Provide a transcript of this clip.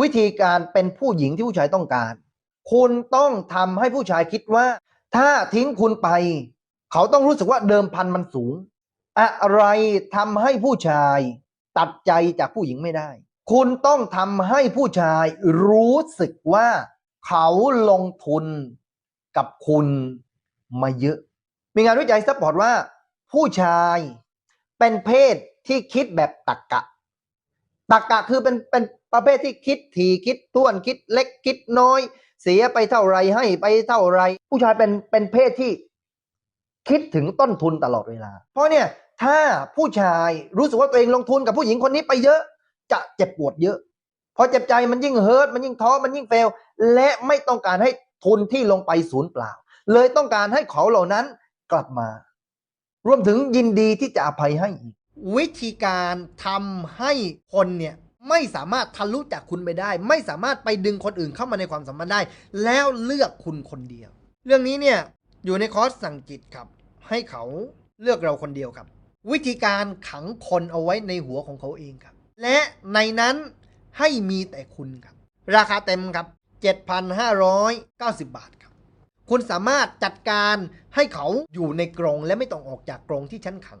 วิธีการเป็นผู้หญิงที่ผู้ชายต้องการ คุณต้องทำให้ผู้ชายคิดว่า ถ้าทิ้งคุณไป เขาต้องรู้สึกว่าเดิมพันมันสูง อะไรทำให้ผู้ชายตัดใจจากผู้หญิงไม่ได้ คุณต้องทำให้ผู้ชายรู้สึกว่า เขาลงทุนกับคุณมาเยอะ มีงานวิจัยซัพพอร์ตว่า ผู้ชายเป็นเพศที่คิดแบบตักกะ ตักกะคือเป็นเป็นประเภทที่คิดถี่คิดท้วนคิดเล็กคิดน้อย เสียไปเท่าไรให้ไปเท่าไร ผู้ชายเป็นเป็นเพศที่คิดถึงต้นทุนตลอดเวลา เพราะเนี่ยถ้าผู้ชายรู้สึกว่าตัวเองลงทุนกับผู้หญิงคนนี้ไปเยอะ จะเจ็บปวดเยอะพอเจ็บใจมันยิ่งเฮิร์ตมันยิ่งท้อมันยิ่งเฟล และไม่ต้องการให้ทุนที่ลงไปศูนย์เปล่า เลยต้องการให้เขาเหล่านั้นกลับมา รวมถึงยินดีที่จะอภัยให้อีก วิธีการทำให้คนเนี่ยไม่สามารถทะลุจากคุณไปได้ ไม่สามารถไปดึงคนอื่นเข้ามาในความสัมพันธ์ได้ แล้วเลือกคุณคนเดียว เรื่องนี้เนี่ยอยู่ในคอร์สสั่งจิตครับ ให้เขาเลือกเราคนเดียวครับ วิธีการขังคนเอาไว้ในหัวของเขาเองครับ และในนั้นให้มีแต่คุณครับ ราคาเต็มครับ 7,590 บาทครับ คุณสามารถจัดการให้เขาอยู่ในกรงและไม่ต้องออกจากกรงที่ชั้นขัง